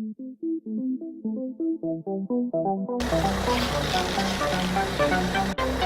Thank you.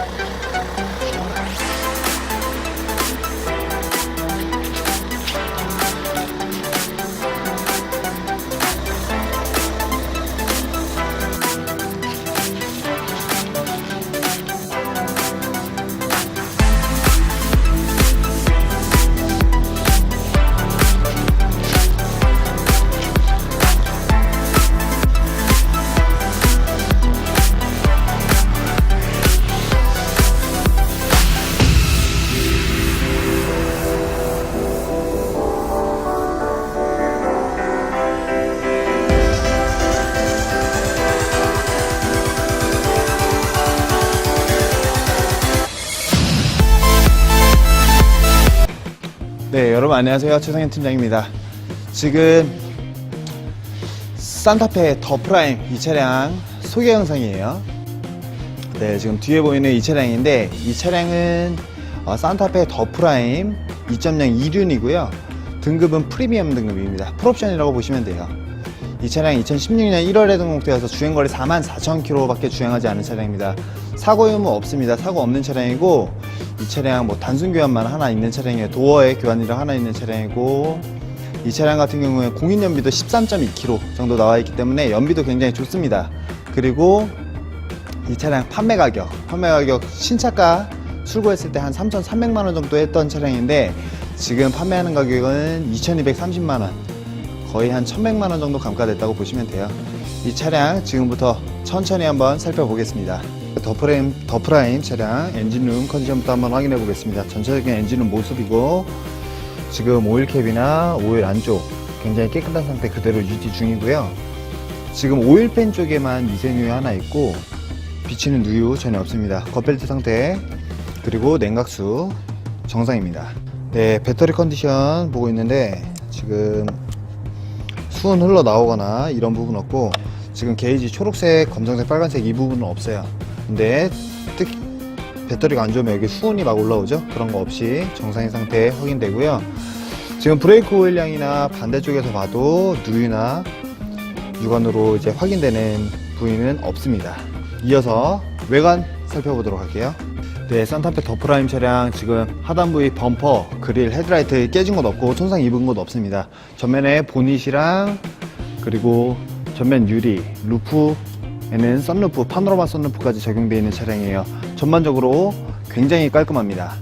네, 여러분 안녕하세요. 최성현 팀장입니다. 지금 산타페 더 프라임 이 차량 소개 영상이에요. 네, 지금 뒤에 보이는 이 차량인데 이 차량은 어, 산타페 더 프라임 2.0 2륜이고요. 등급은 프리미엄 등급입니다. 풀옵션이라고 보시면 돼요. 이 차량 2016년 1월에 등록되어서 주행거리 44,000km밖에 주행하지 않은 차량입니다. 사고 유무 없습니다. 사고 없는 차량이고 이 차량 뭐 단순 교환만 하나 있는 차량이에요. 도어에 교환이랑 하나 있는 차량이고 이 차량 같은 경우에 공인 연비도 13.2km 정도 나와 있기 때문에 연비도 굉장히 좋습니다. 그리고 이 차량 판매 가격, 판매 가격 신차가 출고했을 때 한 3,300만 원 정도 했던 차량인데 지금 판매하는 가격은 2,230만 원, 거의 한 1,100만 원 정도 감가됐다고 보시면 돼요. 이 차량 지금부터 천천히 한번 살펴보겠습니다. 더 프레임, 더 프라임 차량 엔진룸 컨디션부터 한번 확인해 보겠습니다. 전체적인 엔진룸 모습이고 지금 오일캡이나 오일 안쪽 굉장히 깨끗한 상태 그대로 유지 중이고요. 지금 오일팬 쪽에만 미세누유 하나 있고 비치는 누유 전혀 없습니다. 겉벨트 상태 그리고 냉각수 정상입니다. 네, 배터리 컨디션 보고 있는데 지금 수은 흘러 나오거나 이런 부분 없고 지금 게이지 초록색, 검정색, 빨간색 이 부분은 없어요. 근데 특히 배터리가 안 좋으면 여기 수은이 막 올라오죠? 그런 거 없이 정상인 상태 확인되고요. 지금 브레이크 오일량이나 반대쪽에서 봐도 누유나 육안으로 이제 확인되는 부위는 없습니다. 이어서 외관 살펴보도록 할게요. 네, 산타페 더 프라임 차량 지금 하단 부위 범퍼, 그릴, 헤드라이트 깨진 것 없고 손상 입은 것 없습니다. 전면에 보닛이랑 그리고 전면 유리, 루프에는 썬루프, 파노라마 썬루프까지 적용되어 있는 차량이에요. 전반적으로 굉장히 깔끔합니다.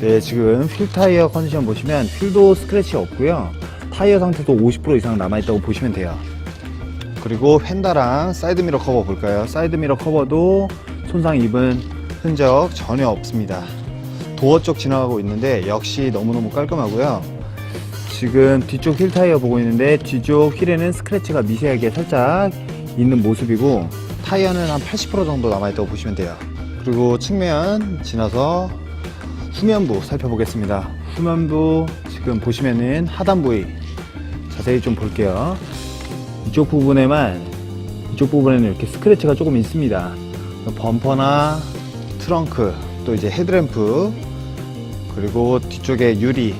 네, 지금 휠 타이어 컨디션 보시면 휠도 스크래치 없고요. 타이어 상태도 50% 이상 남아있다고 보시면 돼요. 그리고 휀다랑 사이드미러 커버 볼까요? 사이드미러 커버도 손상 입은 흔적 전혀 없습니다. 도어 쪽 지나가고 있는데 역시 너무너무 깔끔하고요. 지금 뒤쪽 휠 타이어 보고 있는데 뒤쪽 휠에는 스크래치가 미세하게 살짝 있는 모습이고 타이어는 한 80% 정도 남아있다고 보시면 돼요. 그리고 측면 지나서 후면부 살펴보겠습니다. 후면부 지금 보시면은 하단 부위 자세히 좀 볼게요. 이쪽 부분에만 이쪽 부분에는 이렇게 스크래치가 조금 있습니다. 범퍼나 트렁크 또 이제 헤드램프 그리고 뒤쪽에 유리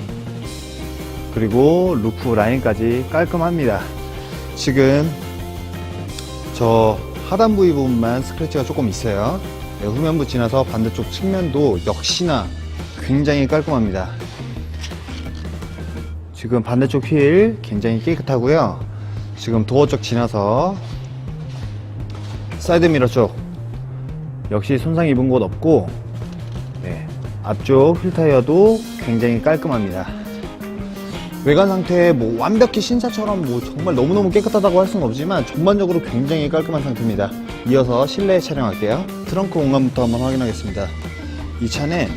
그리고 루프 라인까지 깔끔합니다. 지금 저 하단 부위 부분만 스크래치가 조금 있어요. 네, 후면부 지나서 반대쪽 측면도 역시나 굉장히 깔끔합니다. 지금 반대쪽 휠 굉장히 깨끗하고요. 지금 도어 쪽 지나서 사이드미러 쪽 역시 손상 입은 곳 없고 네, 앞쪽 휠 타이어도 굉장히 깔끔합니다. 외관 상태 뭐 완벽히 신차처럼 뭐 정말 너무너무 깨끗하다고 할 수는 없지만 전반적으로 굉장히 깔끔한 상태입니다. 이어서 실내 촬영할게요. 트렁크 공간부터 한번 확인하겠습니다. 이 차는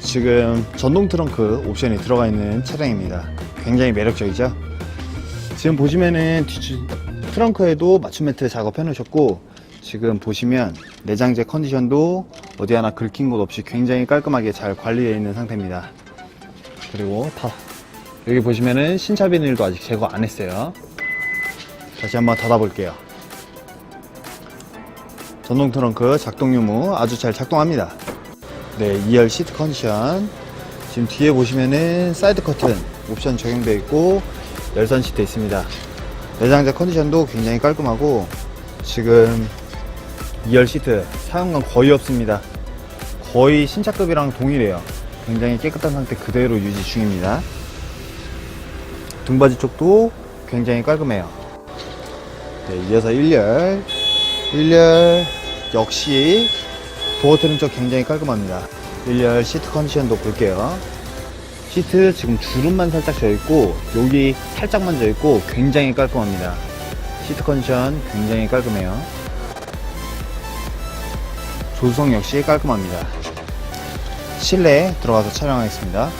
지금 전동 트렁크 옵션이 들어가 있는 차량입니다. 굉장히 매력적이죠. 지금 보시면은 뒤 트렁크에도 맞춤 매트 작업해 놓으셨고 지금 보시면 내장재 컨디션도 어디 하나 긁힌 곳 없이 굉장히 깔끔하게 잘 관리되어 있는 상태입니다. 그리고 다 여기 보시면은 신차 비닐도 아직 제거 안 했어요. 다시 한번 닫아 볼게요. 전동 트렁크 작동 유무 아주 잘 작동합니다. 네, 2열 시트 컨디션. 지금 뒤에 보시면은 사이드 커튼 옵션 적용되어 있고 열선 시트 있습니다. 내장재 컨디션도 굉장히 깔끔하고 지금 2열 시트 사용감 거의 없습니다. 거의 신차급이랑 동일해요. 굉장히 깨끗한 상태 그대로 유지 중입니다. 등받이 쪽도 굉장히 깔끔해요. 네, 이어서 1열. 1열 역시 도어 트림 쪽 굉장히 깔끔합니다. 1열 시트 컨디션도 볼게요. 시트 지금 주름만 살짝 져 있고 여기 살짝만 져 있고 굉장히 깔끔합니다. 시트 컨디션 굉장히 깔끔해요. 조수석 역시 깔끔합니다. 실내에 들어가서 촬영하겠습니다.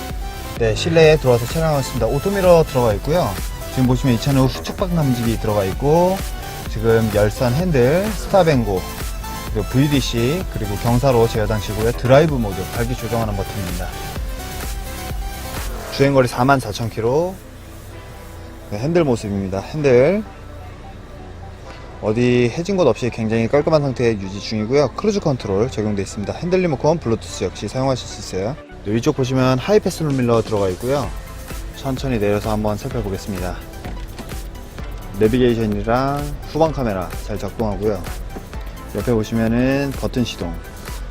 네, 실내에 들어와서 촬영하겠습니다. 오토미러 들어가 있고요. 지금 보시면 이 차는 후측방 감지기 들어가 있고 지금 열선 핸들, 스탑앤고, 그리고 VDC, 그리고 경사로 제어장치고요. 드라이브 모드, 밝기 조정하는 버튼입니다. 주행거리 44,000km. 네, 핸들 모습입니다. 핸들. 어디 해진 곳 없이 굉장히 깔끔한 상태 유지 중이고요. 크루즈 컨트롤 적용되어 있습니다. 핸들 리모컨, 블루투스 역시 사용하실 수 있어요. 네, 위쪽 보시면 하이패스 룸밀러 들어가 있고요. 천천히 내려서 한번 살펴보겠습니다. 내비게이션이랑 후방 카메라 잘 작동하고요. 옆에 보시면은 버튼 시동,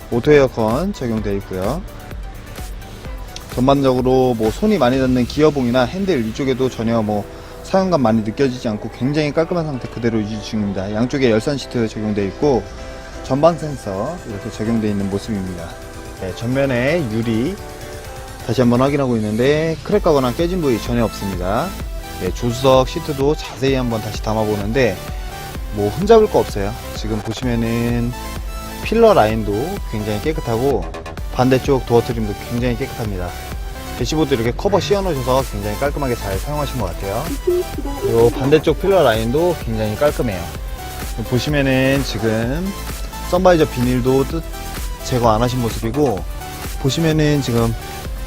오토 에어컨 적용되어 있고요. 전반적으로 뭐 손이 많이 닿는 기어봉이나 핸들 이쪽에도 전혀 뭐 사용감 많이 느껴지지 않고 굉장히 깔끔한 상태 그대로 유지 중입니다. 양쪽에 열선 시트 적용되어 있고 전방 센서 이렇게 적용되어 있는 모습입니다. 네, 전면에 유리 다시 한번 확인하고 있는데 크랙 가거나 깨진 부위 전혀 없습니다. 네, 조수석 시트도 자세히 한번 다시 담아보는데 뭐 흠잡을 거 없어요. 지금 보시면은 필러 라인도 굉장히 깨끗하고 반대쪽 도어 트림도 굉장히 깨끗합니다. 대시보드 이렇게 커버 씌워 놓으셔서 굉장히 깔끔하게 잘 사용하신 것 같아요. 그리고 반대쪽 필러 라인도 굉장히 깔끔해요. 보시면은 지금 썬바이저 비닐도 뜻 제거 안 하신 모습이고 보시면은 지금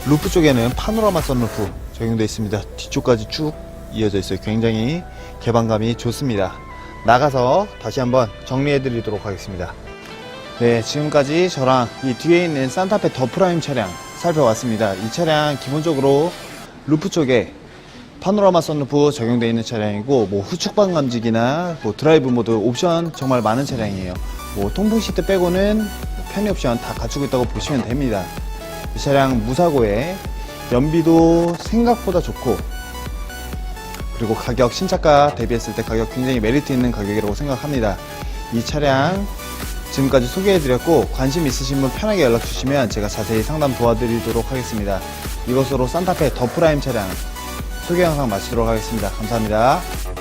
루프 쪽에는 파노라마 썬루프 적용되어 있습니다. 뒤쪽까지 쭉 이어져 있어요. 굉장히 개방감이 좋습니다. 나가서 다시 한번 정리해 드리도록 하겠습니다. 네, 지금까지 저랑 이 뒤에 있는 산타페 더 프라임 차량 살펴봤습니다. 이 차량 기본적으로 루프 쪽에 파노라마 썬루프 적용되어 있는 차량이고 뭐 후측방 감지기나 뭐 드라이브 모드 옵션 정말 많은 차량이에요. 뭐 통풍 시트 빼고는 편의 옵션 다 갖추고 있다고 보시면 됩니다. 이 차량 무사고에 연비도 생각보다 좋고 그리고 가격 신차가 대비했을 때 가격 굉장히 메리트 있는 가격이라고 생각합니다. 이 차량 지금까지 소개해드렸고 관심 있으신 분 편하게 연락 주시면 제가 자세히 상담 도와드리도록 하겠습니다. 이것으로 산타페 더 프라임 차량 소개 영상 마치도록 하겠습니다. 감사합니다.